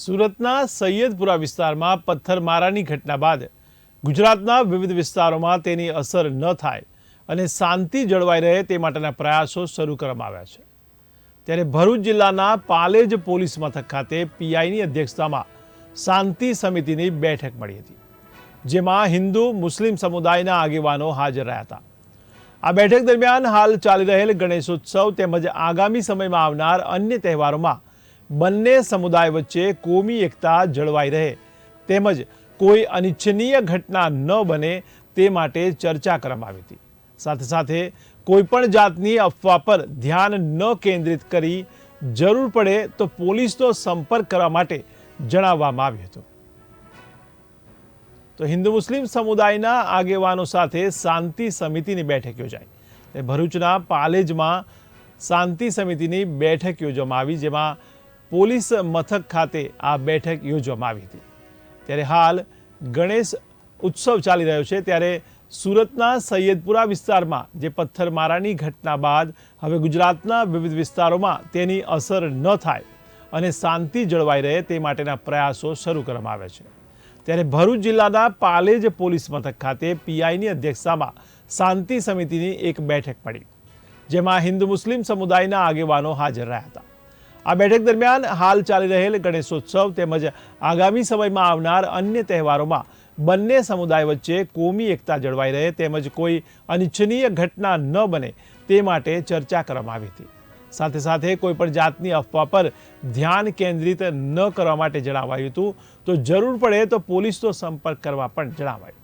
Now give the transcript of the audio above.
સુરતના સૈયદપુરા વિસ્તારમાં પથ્થરમારાની ઘટના બાદ ગુજરાતના વિવિધ વિસ્તારોમાં તેની અસર ન થાય અને શાંતિ જળવાઈ રહે તે માટેના પ્રયાસો શરૂ કરવામાં આવ્યા છે. ત્યારે ભરૂચ જિલ્લાના પાલેજ પોલીસ મથક ખાતે પીઆઈની અધ્યક્ષતામાં શાંતિ સમિતિની બેઠક મળી હતી, જેમાં હિન્દુ, મુસ્લિમ સમુદાયના આગેવાનો હાજર રહ્યા હતા. આ બેઠક દરમિયાન હાલ ચાલી રહેલ ગણેશોત્સવ તેમજ આગામી સમયમાં આવનાર અન્ય તહેવારોમાં બંને સમુદાય વચ્ચે કોમી એકતા જળવાઈ રહે. તેમજ કોઈ અનિચ્છનીય ઘટના ન બને તે માટે ચર્ચા કરવામાં આવી હતી. સાથે સાથે કોઈપણ જાતની અફવા પર ધ્યાન ન કેન્દ્રિત કરી જરૂર પડે તો પોલીસનો સંપર્ક કરવા માટે જણાવવામાં આવ્યું હતું. તો હિન્દુ મુસ્લિમ સમુદાયના આગેવાનો સાથે શાંતિ સમિતિની બેઠક યોજાઈ. ભરૂચના પાલેજમાં શાંતિ સમિતિની બેઠક યોજવામાં આવી, જેમાં પોલીસ મથક ખાતે આ બેઠક યોજવામાં આવી હતી. ત્યારે હાલ ગણેશ ઉત્સવ ચાલી રહ્યો છે. ત્યારે સુરતના સૈયદપુરા વિસ્તારમાં જે પથ્થરમારાની ઘટના બાદ હવે ગુજરાતના વિવિધ વિસ્તારોમાં તેની અસર ન થાય અને શાંતિ જળવાઈ રહે તે માટેના પ્રયાસો શરૂ કરવામાં આવ્યા છે. ત્યારે ભરૂચ જિલ્લાના પાલેજ પોલીસ મથક ખાતે પીઆઈની અધ્યક્ષતામાં શાંતિ સમિતિની એક બેઠક પડી, જેમાં હિન્દુ મુસ્લિમ સમુદાયના આગેવાનો હાજર રહ્યા હતા. આ બેઠક દરમિયાન હાલ ચાલી રહેલ ગણેશોત્સવ તેમજ આગામી સમયમાં આવનાર અન્ય તહેવારોમાં બંને સમુદાય વચ્ચે કોમી એકતા જળવાઈ રહે તેમજ કોઈ અનિચ્છનીય ઘટના ન બને તે માટે ચર્ચા કરવામાં આવી હતી. સાથે સાથે કોઈ પણ જાતની અફવા પર ધ્યાન કેન્દ્રિત ન કરવા માટે જણાવાયું હતું તો જરૂર પડે તો પોલીસનો સંપર્ક કરવા પણ જણાવાયું.